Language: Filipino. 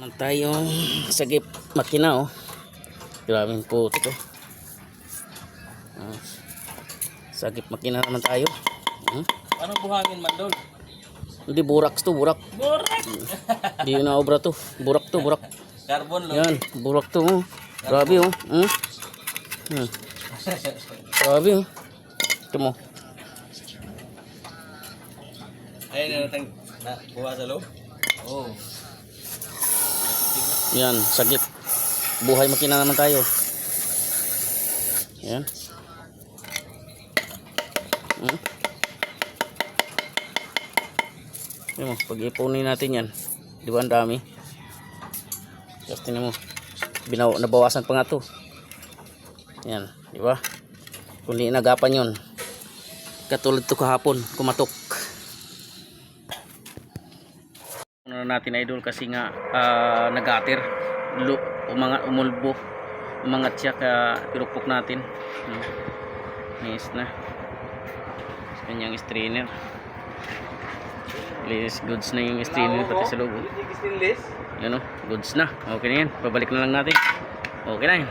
Naman tayong sagip makina oh. Grabing puto to. Ah, sagip makina naman tayo. Hmm? Ano buhangin man doon? Hindi buraks to, burak. Borak! Hindi na obra to. Burak to, burak. Carbon lang. Yan, burak to. Oh. Grabe oh. Hmm? Hmm. Grabe oh. Ito mo. Ayun na natin na buha sa loob. Oh. Yan, sagip. Buhay makina naman tayo. Yan. Hmm? Mo, pag-ipunin natin yan. Di ba ang dami? Tapos tingnan mo. Binaw, nabawasan pa nga to. Yan, di ba? Kung di inagapan yun. Katulad to kahapon, kumatok. Ano na natin idol kasi nga ah, nagatir. Umanga, umulbo. Umangat siya ka pirupok natin. Hmm. Nice na. Sa kanyang strainer. Please, goods na yung strainer pati sa oh. Stainless? Yan o, goods na. Okay na yan. Babalik na lang natin. Okay na yan.